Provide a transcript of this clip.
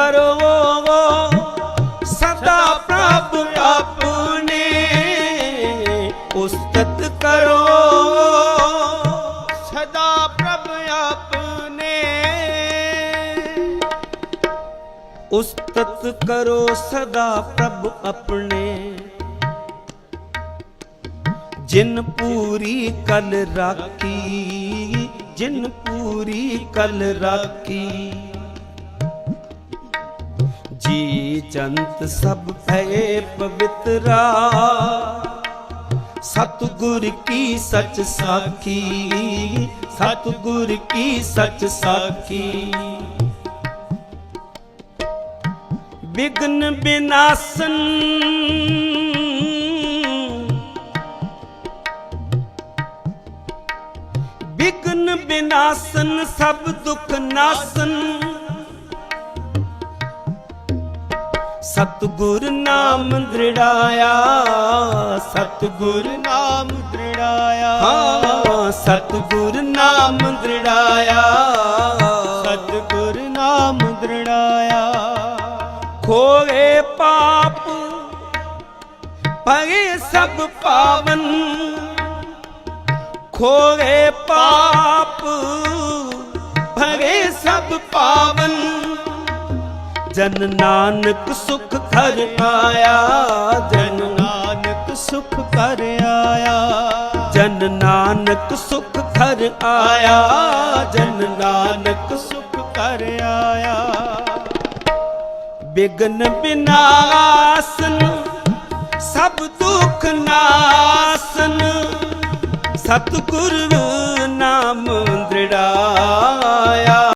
ਕਰੋ ਸਦਾ ਪ੍ਰਭ ਆਪਣੇ ਉਸਤਤ ਕਰੋ। ਸਦਾ ਪ੍ਰਭ ਆਪਣੇ ਉਸਤਤ ਕਰੋ, ਸਦਾ ਪ੍ਰਭ ਆਪਣੇ। ਜਿਨ ਪੂਰੀ ਕਲ ਰਾਖੀ, ਜਿਨ ਪੂਰੀ ਕਲ ਰਾਖੀ ਜੰਤ ਸਭ ਭਏ ਪਵਿੱਤਰਾ। ਸਤਿਗੁਰ ਕੀ ਸਚ ਸਾਖੀ, ਸਤਿਗੁਰ ਕੀ ਸਚ ਸਾਖੀ। ਵਿਗਨ ਬਿਨਾਸਨ ਵਿਗਨ ਬਿਨਾਸਨ ਸਭ ਦੁਖ ਨਾਸਨ। ਸਤਿਗੁਰ ਨਾਮ ਦ੍ਰਿੜਾਇਆ, ਸਤਿਗੁਰ ਨਾਮ ਦ੍ਰਿੜਾਇਆ। ਹਾਂ, ਸਤਿਗੁਰ ਨਾਮ ਦ੍ਰਿੜਾਇਆ, ਸਤਿਗੁਰ ਨਾਮ ਦ੍ਰਿੜਾਇਆ। ਖੋਏ ਪਾਪ ਭਗੇ ਸਭ ਪਾਵਨ। ਖੋਏ ਪਾਪ ਭਗੇ ਸਭ ਪਾਵਨ। ਜਨ ਨਾਨਕ ਸੁਖ ਘਰ ਆਇਆ, ਜਨ ਨਾਨਕ ਸੁਖ ਕਰ ਆਇਆ। ਜਨ ਨਾਨਕ ਸੁਖ ਘਰ ਆਇਆ, ਜਨ ਨਾਨਕ ਸੁਖ ਕਰ ਆਇਆ। ਬਿਗਨ ਬਿਨਾਸਨ, ਸਭ ਦੁਖ ਨਾਸਨ। ਸਤਿਗੁਰ ਨਾਮ ਦ੍ਰਿੜਾਇਆ